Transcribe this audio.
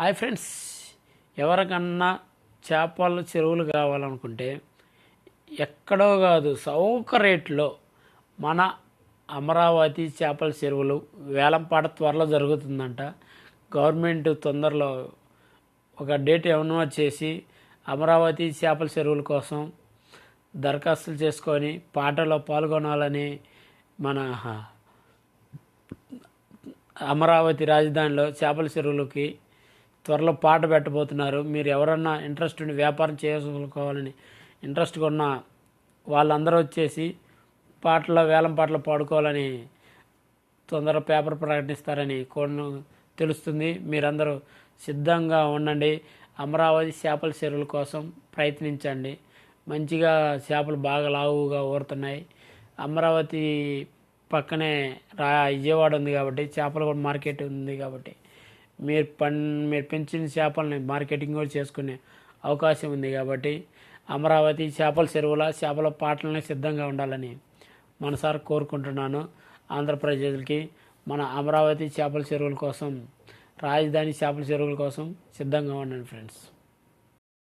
Hi friends ఎవరికన్నా చేపల చెరువులు కావాలనుకుంటే ఎక్కడో కాదు సౌక రేట్లో మన అమరావతి చేపల చెరువులు వేలంపాట త్వరలో జరుగుతుందంట. గవర్నమెంట్ తొందరలో ఒక డేట్ ఏమన్నా చేసి అమరావతి చేపల చెరువుల కోసం దరఖాస్తులు చేసుకొని పాటలో పాల్గొనాలని మన అమరావతి రాజధానిలో చేపల చెరువులకి త్వరలో పాట పెట్టబోతున్నారు. మీరు ఎవరన్నా ఇంట్రెస్ట్ ఉండి వ్యాపారం చేసుకోవాలని ఇంట్రెస్ట్ ఉన్న వాళ్ళందరూ వచ్చేసి పాటలో వేలం పాటలు పాడుకోవాలని తొందర పేపర్ ప్రకటిస్తారని కొన్ని తెలుస్తుంది. మీరందరూ సిద్ధంగా ఉండండి. అమరావతి చేపల చెరువుల కోసం ప్రయత్నించండి. మంచిగా చేపలు బాగా లావుగా ఊరుతున్నాయి. అమరావతి పక్కనే రా విజయవాడ ఉంది కాబట్టి చేపల కూడా మార్కెట్ ఉంది కాబట్టి. మీరు పన్ మీరు పెంచిన చేపలని మార్కెటింగ్ కూడా చేసుకునే అవకాశం ఉంది కాబట్టి అమరావతి చేపల చెరువుల చేపల పాటలని సిద్ధంగా ఉండాలని మనసారి కోరుకుంటున్నాను. ఆంధ్రప్రదేశ్కి మన అమరావతి చేపల చెరువుల కోసం రాజధాని చేపల చెరువుల కోసం సిద్ధంగా ఉండండి ఫ్రెండ్స్.